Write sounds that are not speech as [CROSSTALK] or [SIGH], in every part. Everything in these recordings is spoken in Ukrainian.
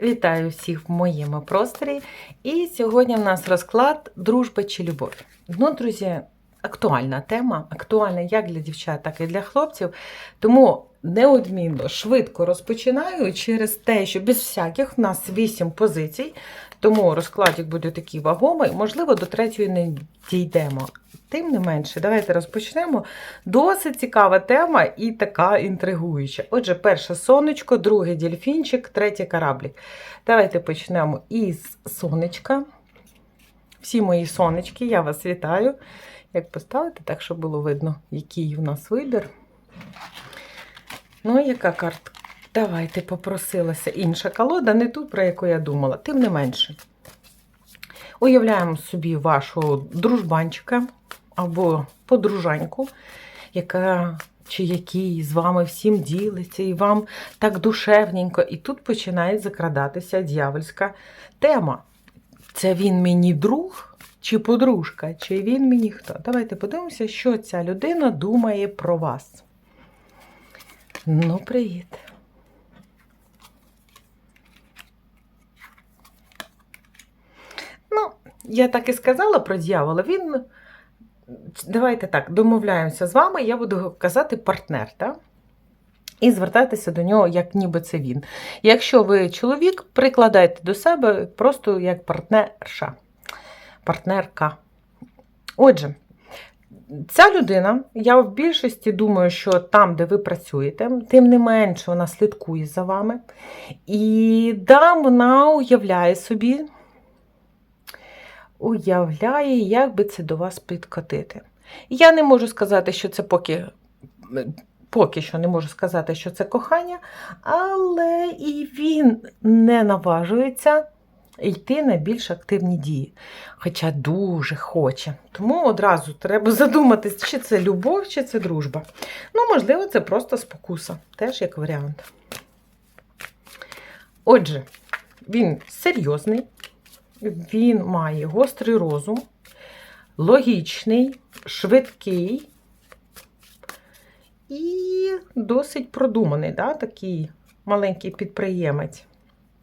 Вітаю всіх в моєму просторі. І сьогодні в нас розклад дружба чи любов. Ну, друзі, актуальна тема, актуальна як для дівчат, так і для хлопців. Тому неодмінно швидко розпочинаю через те, що без всяких в нас 8 позицій, тому розкладик буде такий вагомий. Можливо, до третьої не дійдемо. Тим не менше, давайте розпочнемо. Досить цікава тема і така інтригуюча. Отже, перше сонечко, друге дельфінчик, третє кораблік. Давайте почнемо із сонечка. Всі мої сонечки, я вас вітаю. Як поставити, так, щоб було видно, який у нас вибір. Ну, яка картка? Давайте попросилася інша колода, не ту, про яку я думала, тим не менше. Уявляємо собі вашого дружбанчика або подружаньку, яка чи який з вами всім ділиться, і вам так душевненько. І тут починає закрадатися дьявольська тема. Це він мені друг чи подружка, чи він мені хто? Давайте подивимося, що ця людина думає про вас. Ну, привіт. Ну, я так і сказала про дьявола. Він. Давайте так, домовляємося з вами, я буду казати партнер, так? І звертатися до нього, як ніби це він. Якщо ви чоловік, прикладайте до себе просто як партнерша, партнерка. Отже, ця людина, я в більшості думаю, що там, де ви працюєте, тим не менше вона слідкує за вами. І да, вона уявляє собі, уявляє, як би це до вас підкотити. Я не можу сказати, що це поки. Поки що не можу сказати, що це кохання, але і він не наважується йти на більш активні дії. Хоча дуже хоче. Тому одразу треба задуматись, чи це любов, чи це дружба. Ну, можливо, це просто спокуса, теж як варіант. Отже, він серйозний, він має гострий розум, логічний, швидкий і досить продуманий, да, такий маленький підприємець.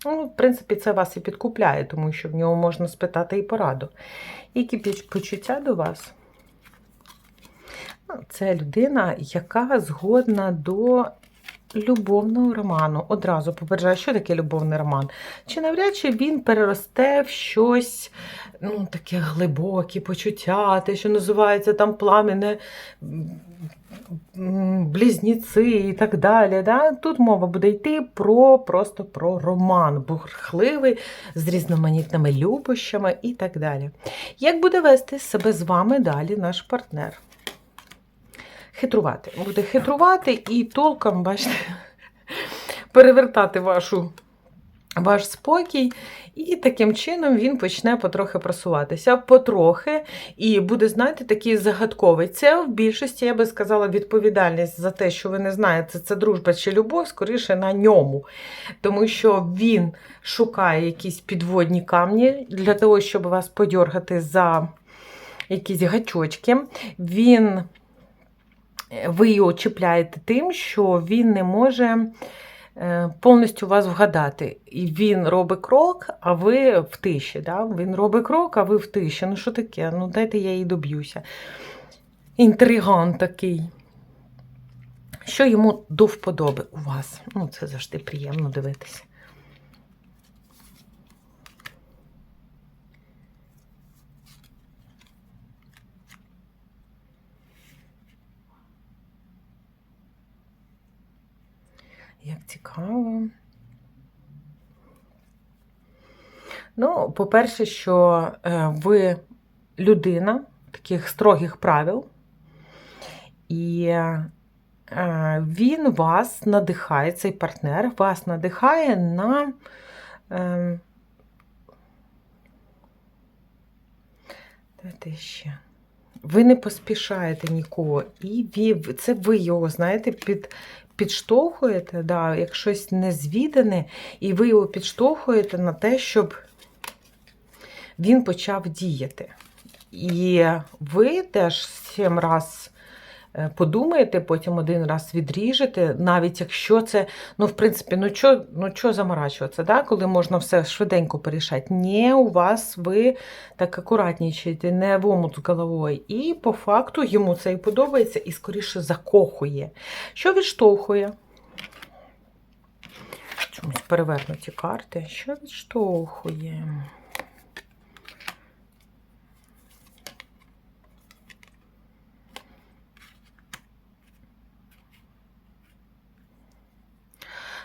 Ну, в принципі, це вас і підкупляє, тому що в нього можна спитати і пораду. Які почуття до вас? Ну, Це людина, яка згодна до любовного роману. Одразу попереджаю, що таке любовний роман. Чи навряд чи він переросте в щось ну, таке глибоке почуття, те, що називається там пламене близнеці і так далі. Да? Тут мова буде йти про просто про роман, бурхливий, з різноманітними любощами і так далі. Як буде вести себе з вами далі наш партнер? Хитрувати. Буде хитрувати і толком, бачите, перевертати вашу. Ваш спокій, і таким чином він почне потрохи просуватися. Потрохи, і буде, знаєте, такий загадковий. Це в більшості, я би сказала, відповідальність за те, що ви не знаєте, це дружба чи любов, скоріше на ньому. Тому що він шукає якісь підводні камні для того, щоб вас подьоргати за якісь гачочки. Він, ви його чіпляєте тим, що він не може. Повністю вас вгадати. І він робить крок, а ви в тиші. Да? Він робить крок, а ви в тиші. Ну, що таке? Ну, дайте я її доб'юся. Інтриган такий. Що йому до вподоби у вас? Ну, це завжди приємно дивитися. Як цікаво. Ну, по-перше, що е, ви людина таких строгих правил, і е, він вас надихає, цей партнер вас надихає на. Е, Давайте ще. Ви не поспішаєте нікого. І ви, це ви його, знаєте, під, підштовхуєте, да, як щось незвідане, і ви його підштовхуєте на те, щоб він почав діяти. І ви теж сім раз подумаєте, потім один раз відріжете, навіть якщо це, ну, в принципі, ну що ну, чо заморачуватися, да? коли можна все швиденько порішати. Ні, у вас ви так акуратнічаєте, не в омут з головою. І по факту йому це і подобається, і скоріше закохує. Що відштовхує? Чомусь перевернуті карти. Що відштовхує?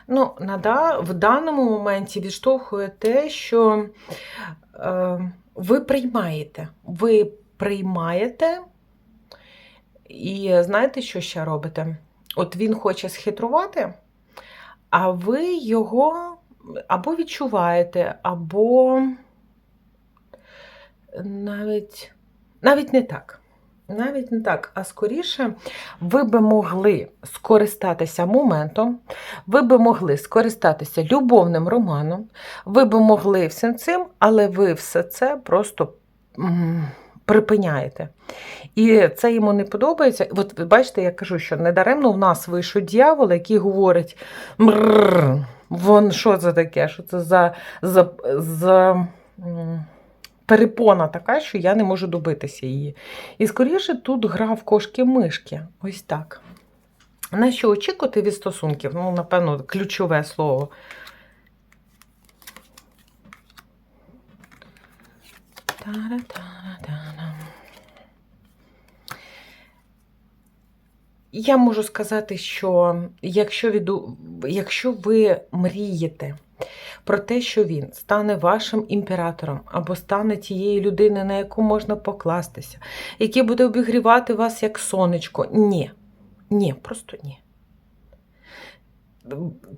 Ну, нада, в даному моменті відштовхує те, що е, ви приймаєте. Ви приймаєте, і знаєте, що ще робите? От він хоче схитрувати, а ви його або відчуваєте, або навіть, навіть не так. Навіть не так, а скоріше, ви би могли скористатися моментом, ви би могли скористатися любовним романом, ви би могли всім цим, але ви все це просто припиняєте. І це йому не подобається. От бачите, я кажу, що недаремно в нас вийшов дьявол, який говорить: «Мрррр, вон що це таке? Що це за. за, за перепона така, що я не можу добитися її. І скоріше тут гра в кошки-мишки. Ось так. На що очікувати від стосунків? Ну, напевно, ключове слово. Я можу сказати, що якщо, віду... якщо ви мрієте про те, що він стане вашим імператором або стане тією людиною, на яку можна покластися, який буде обігрівати вас як сонечко. Ні. Ні, просто ні.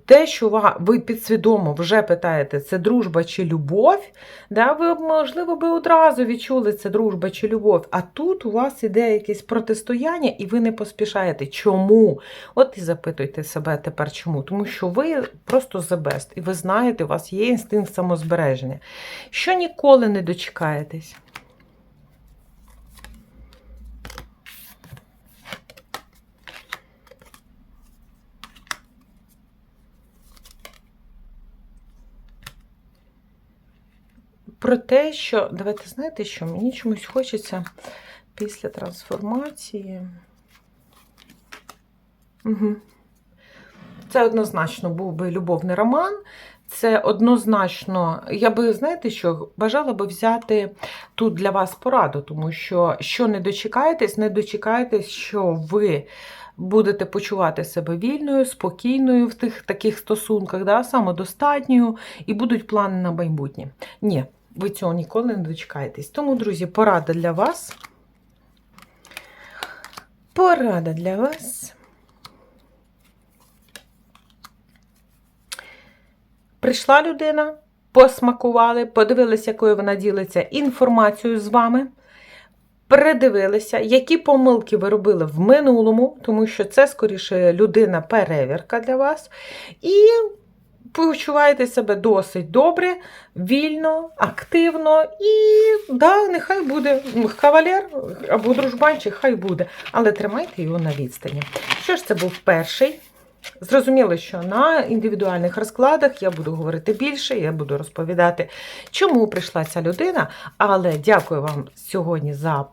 Те, що ви підсвідомо вже питаєте, це дружба чи любов, да, ви, можливо, би одразу відчули, це дружба чи любов. А тут у вас іде якесь протистояння, і ви не поспішаєте. Чому? От і запитуйте себе тепер чому. Тому що ви просто best, і ви знаєте, у вас є інстинкт самозбереження. Що ніколи не дочекаєтесь. Про те, що давайте знаєте, що мені чомусь хочеться після трансформації. Угу. Це однозначно був би любовний роман. Це однозначно, я би, знаєте, що бажала би взяти тут для вас пораду, тому що що не дочекаєтесь, не дочекаєтесь, що ви будете почувати себе вільною, спокійною в тих таких стосунках, да, самодостатньою, і будуть плани на майбутнє. Ні, ви цього ніколи не дочекаєтесь. Тому, друзі, порада для вас. Порада для вас. Прийшла людина, посмакували, подивилися, якою вона ділиться інформацією з вами. Передивилися, які помилки ви робили в минулому, тому що це, скоріше, людина-перевірка для вас. І почуваєте себе досить добре, вільно, активно, і да, нехай буде кавалер або дружбанчик, хай буде. Але тримайте його на відстані. Що ж, це був перший. Зрозуміло, що на індивідуальних розкладах я буду говорити більше, я буду розповідати, чому прийшла ця людина. Але дякую вам сьогодні за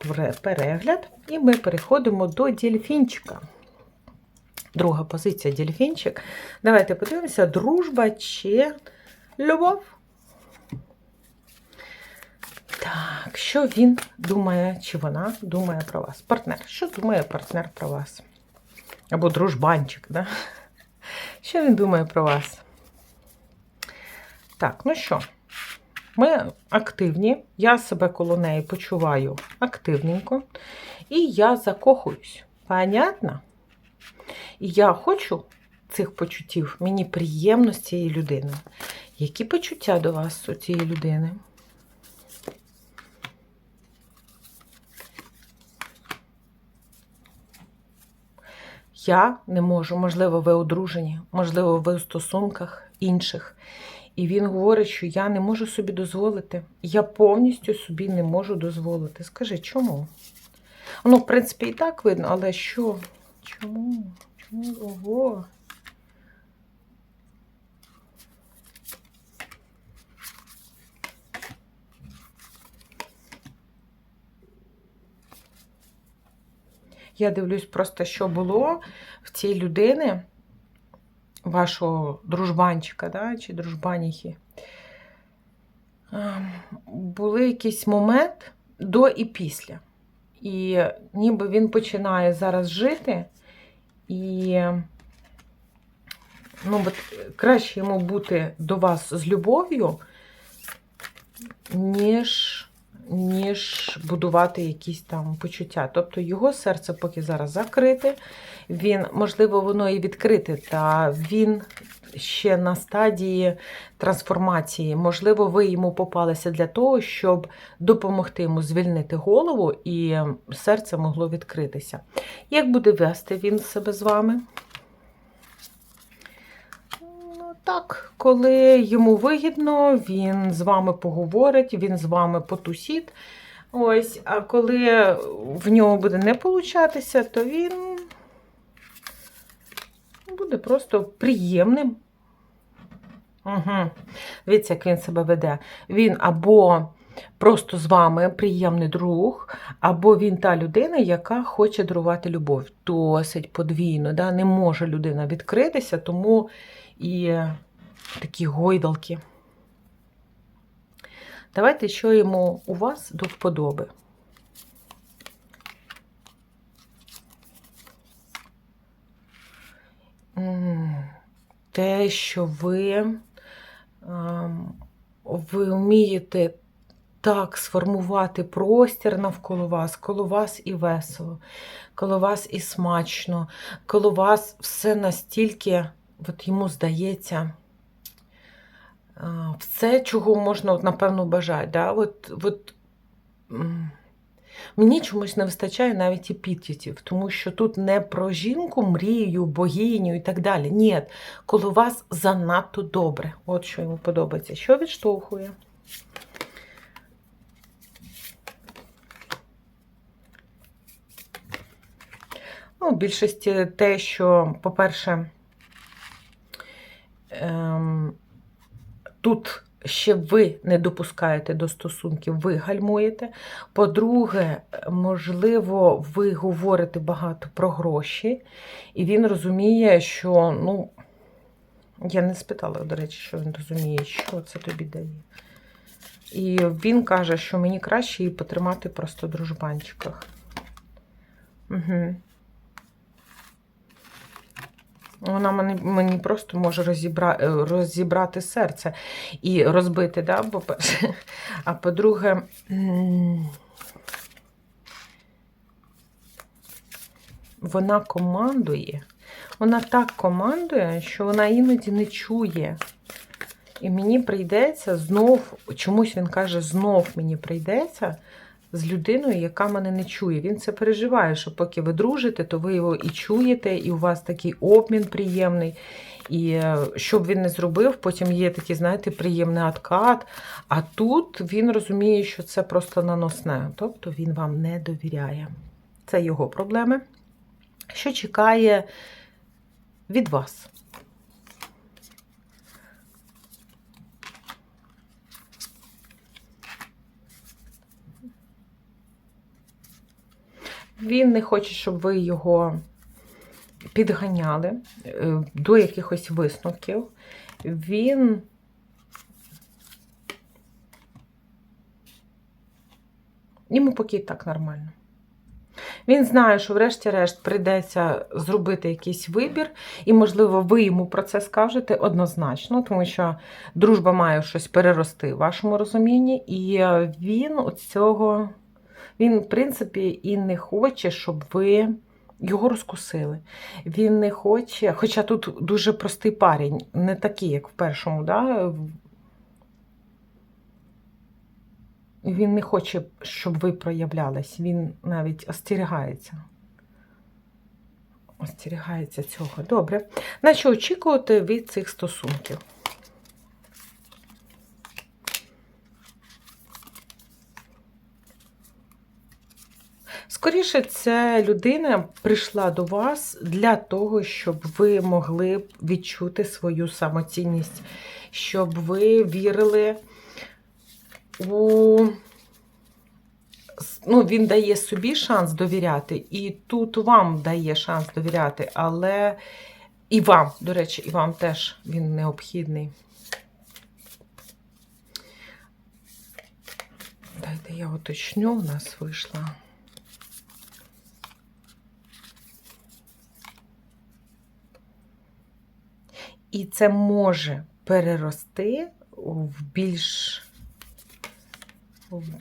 перегляд. І ми переходимо до дельфінчика. Друга позиція дельфінчик. Давайте подивимося, дружба чи любов. Так, що він думає, чи вона думає про вас? Партнер. Що думає партнер про вас? Або дружбанчик, да? Що він думає про вас? Так, ну що, ми активні, я себе коло неї почуваю активненько, і я закохуюсь. Понятно? І я хочу цих почуттів, мені приємно з цієї людини. Які почуття до вас у цієї людини? Я не можу, можливо, ви одружені, можливо, ви у стосунках інших. І він говорить, що я не можу собі дозволити. Я повністю собі не можу дозволити. Скажи, чому? Ну, в принципі, і так видно, але що? Ого. Я дивлюсь просто, що було в цій людини, вашого дружбанчика, да, чи дружбаніхи. Ем, Були якийсь момент до і після. І ніби він починає зараз жити, і ну, от краще йому бути до вас з любов'ю, ніж ніж будувати якісь там почуття. Тобто його серце поки зараз закрите, він, можливо, воно і відкрите, та він ще на стадії трансформації. Можливо, ви йому попалися для того, щоб допомогти йому звільнити голову і серце могло відкритися. Як буде вести він себе з вами? Ну, Так, коли йому вигідно, він з вами поговорить, він з вами потусить. Ось, а коли в нього буде не получатися, то він буде просто приємним. Угу. Дивіться, як він себе веде. Він або просто з вами приємний друг, або він та людина, яка хоче дарувати любов. Досить подвійно. Да? Не може людина відкритися, тому і такі гойдалки. Давайте, що йому у вас до вподоби. Те, що ви, ви вмієте так сформувати простір навколо вас, коло вас і весело, коло вас і смачно, коло вас все настільки, от йому здається, все, чого можна, от, напевно, бажати. Да? От, от, Мені чомусь не вистачає навіть епітетів, тому що тут не про жінку, мрію, богиню і так далі. Ні, коло вас занадто добре. От що йому подобається. Що відштовхує? Ну, в більшості те, що, по-перше, ем, тут ще ви не допускаєте до стосунків, ви гальмуєте. По-друге, можливо, ви говорите багато про гроші, і він розуміє, що, ну, я не спитала, до речі, що він розуміє, що це тобі дає. І він каже, що мені краще її потримати просто в дружбанчиках. Угу. Вона мені мені просто може розібра, е, розібрати серце і розбити, да, по-перше. А по-друге, вона командує. Вона так командує, що вона іноді не чує. І мені прийдеться знов, чомусь він каже, знов мені прийдеться з людиною, яка мене не чує. Він це переживає, що поки ви дружите, то ви його і чуєте, і у вас такий обмін приємний. І е, що б він не зробив, потім є такий, знаєте, приємний откат. А тут він розуміє, що це просто наносне. Тобто він вам не довіряє. Це його проблеми. Що чекає від вас? Він не хоче, щоб ви його підганяли е, до якихось висновків. Він йому поки так нормально. Він знає, що, врешті-решт, прийдеться зробити якийсь вибір, і, можливо, ви йому про це скажете однозначно, тому що дружба має щось перерости в вашому розумінні, і він от цього. Він, в принципі, і не хоче, щоб ви його розкусили. Він не хоче, хоча тут дуже простий парень, не такий, як в першому, да? він не хоче, щоб ви проявлялись, він навіть остерігається. Остерігається цього. Добре. На що очікувати від цих стосунків? Скоріше, ця людина прийшла до вас для того, щоб ви могли відчути свою самоцінність, щоб ви вірили у. Ну, він дає собі шанс довіряти, і тут вам дає шанс довіряти, але і вам, до речі, і вам теж він необхідний. Дайте я уточню, у нас вийшла. І це може перерости в більш,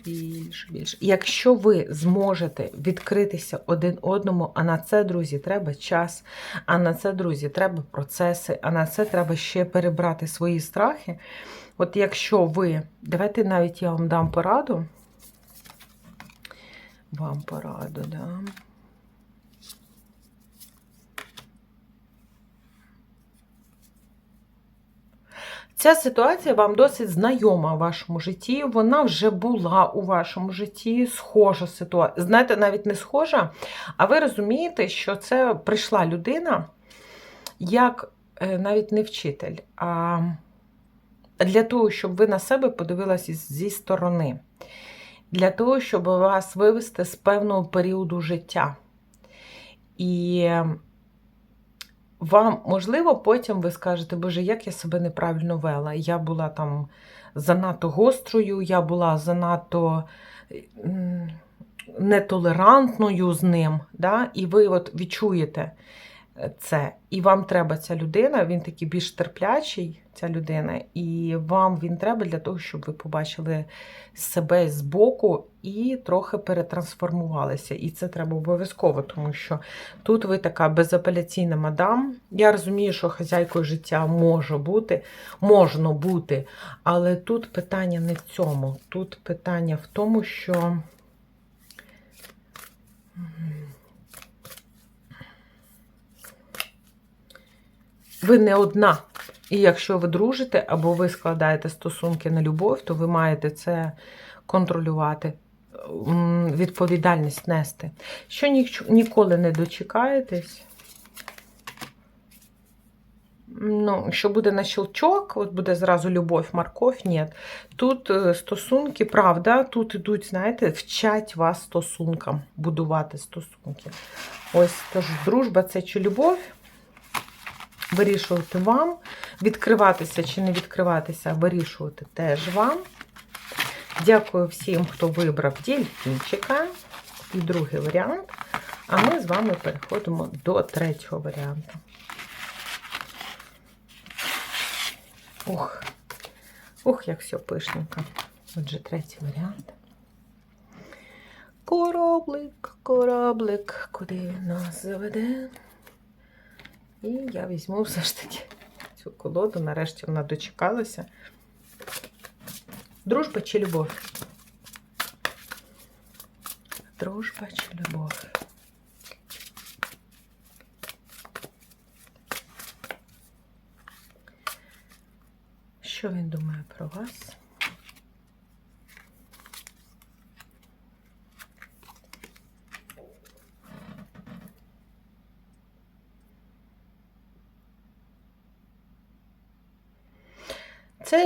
більш, більш. Якщо ви зможете відкритися один одному, а на це, друзі, треба час, а на це, друзі, треба процеси, а на це треба ще перебрати свої страхи. От якщо ви, давайте навіть я вам дам пораду. Вам пораду дам. Ця ситуація вам досить знайома в вашому житті. Вона вже була у вашому житті, схожа ситуація. Знаєте, навіть не схожа, а ви розумієте, що це прийшла людина, як е, навіть не вчитель, а для того, щоб ви на себе подивилися зі сторони. Для того, щоб вас вивести з певного періоду життя. І вам, можливо, потім ви скажете, Боже, як я себе неправильно вела. Я була там занадто гострою, я була занадто нетолерантною з ним. Да? І ви от відчуєте це. І вам треба ця людина, він такий більш терплячий, ця людина, і вам він треба для того, щоб ви побачили себе збоку і трохи перетрансформувалися. І це треба обов'язково, тому що тут ви така безапеляційна мадам. Я розумію, що хазяйкою життя може бути, можна бути, але тут питання не в цьому. Тут питання в тому, що. Ви не одна. І якщо ви дружите або ви складаєте стосунки на любов, то ви маєте це контролювати, відповідальність нести. Що ніколи не дочекаєтесь, ну, що буде на щелчок, от буде зразу любов, морковь, ні. Тут е, стосунки, правда, тут ідуть, знаєте, вчать вас стосункам, будувати стосунки. Ось тож, дружба це чи любов вирішувати вам. Відкриватися чи не відкриватися, вирішувати теж вам. Дякую всім, хто вибрав дільфінчика. І другий варіант. А ми з вами переходимо до третього варіанту. Ух, ух, як все пишненько. Отже, третій варіант. Кораблик, кораблик, куди нас заведе? І я візьму все ж таки цю колоду, нарешті вона дочекалася. Дружба чи любов? Дружба чи любов? Що він думає про вас?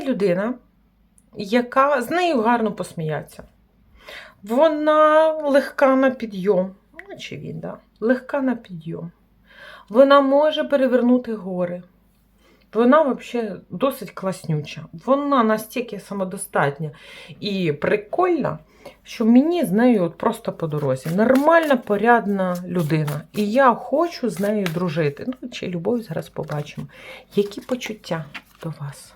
Людина, яка з нею гарно посміяться. Вона легка на підйом. Ну, чи він, да? Легка на підйом. Вона може перевернути гори. Вона взагалі досить класнюча. Вона настільки самодостатня і прикольна, що мені з нею от просто по дорозі. Нормальна, порядна людина. І я хочу з нею дружити. Ну, чи любов зараз побачимо. Які почуття до вас?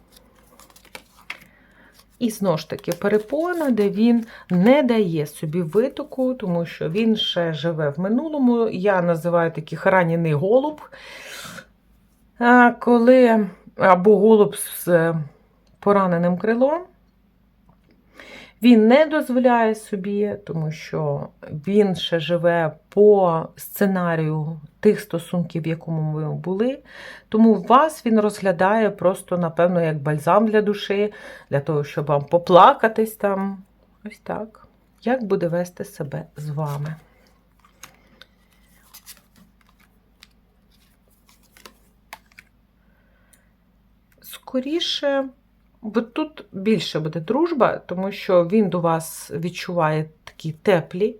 І знову ж таки перепона, де він не дає собі витоку, тому що він ще живе в минулому. Я називаю таких ранений голуб, коли або голуб з пораненим крилом. Він не дозволяє собі, тому що він ще живе по сценарію тих стосунків, в якому ми були. Тому вас він розглядає просто, напевно, як бальзам для душі, для того, щоб вам поплакатись там. Ось так. Як буде вести себе з вами? Скоріше бо тут більше буде дружба, тому що він до вас відчуває такі теплі,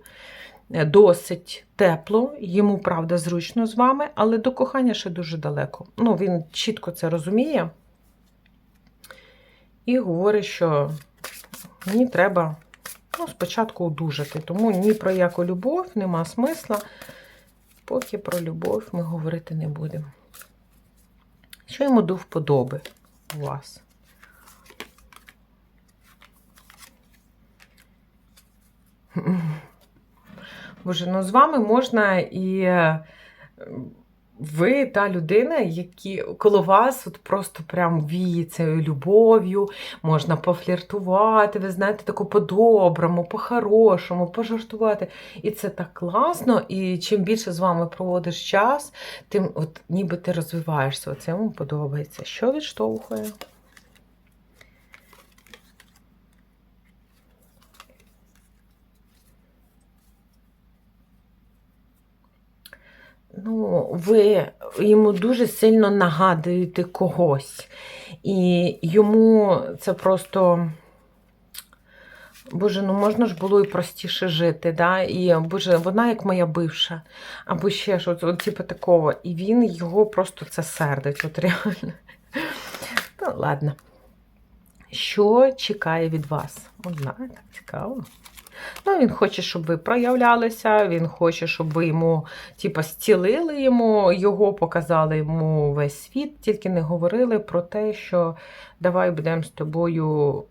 е, досить тепло, йому, правда, зручно з вами, але до кохання ще дуже далеко. Ну, він чітко це розуміє і говорить, що мені треба ну, спочатку одужати, тому ні про яку любов нема смисла, поки про любов ми говорити не будемо. Що йому до вподоби у вас? [LAUGHS] Боже, ну з вами можна і е, ви та людина, які коло вас от просто прям віє цією любов'ю, можна пофліртувати, ви знаєте, таку по-доброму, по-хорошому, пожартувати. І це так класно. І чим більше з вами проводиш час, тим от ніби ти розвиваєшся. Оце йому подобається. Що відштовхує? Ну, ви йому дуже сильно нагадуєте когось. І йому це просто. Боже, ну можна ж було і простіше жити, да? І Боже, вона як моя бивша, або ще щось, от, типу такого. І він його просто це сердить, от реально. Ну, ладно. Що чекає від вас? От знаєте, цікаво. Ну, він хоче, щоб ви проявлялися, він хоче, щоб ви йому, типа, зцілили йому, його показали йому весь світ, тільки не говорили про те, що давай будемо з тобою.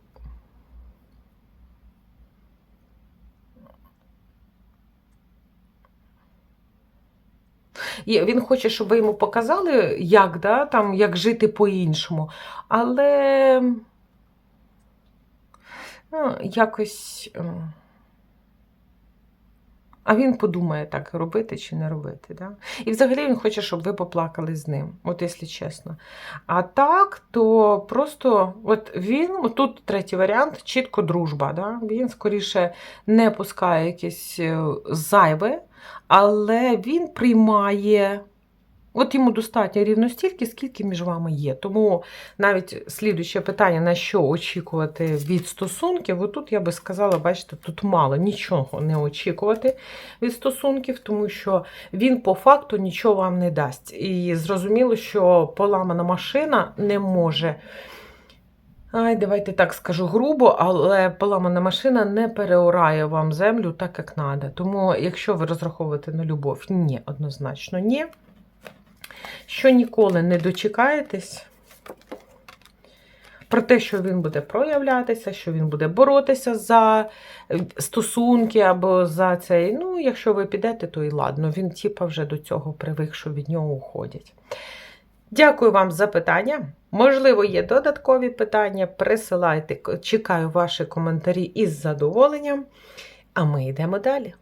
І він хоче, щоб ви йому показали, як, да, там, як жити по-іншому. Але ну, якось. А він подумає, так робити чи не робити. Да? І взагалі він хоче, щоб ви поплакали з ним, от якщо чесно. А так, то просто от він, тут третій варіант, чітко дружба. Да? Він скоріше не пускає якесь е, зайве, але він приймає. От йому достатньо рівно стільки, скільки між вами є. Тому навіть слідуюче питання, на що очікувати від стосунків, отут я би сказала, бачите, тут мало нічого не очікувати від стосунків, тому що він по факту нічого вам не дасть. І зрозуміло, що поламана машина не може. Ай, давайте так скажу грубо, але поламана машина не переорає вам землю так, як треба. Тому, якщо ви розраховуєте на любов, ні, однозначно ні. Що ніколи не дочекаєтесь про те, що він буде проявлятися, що він буде боротися за е, стосунки або за цей. Ну, якщо ви підете, то і ладно. Він, типа, вже до цього привик, що від нього уходять. Дякую вам за питання. Можливо, є додаткові питання. Присилайте, чекаю ваші коментарі із задоволенням. А ми йдемо далі.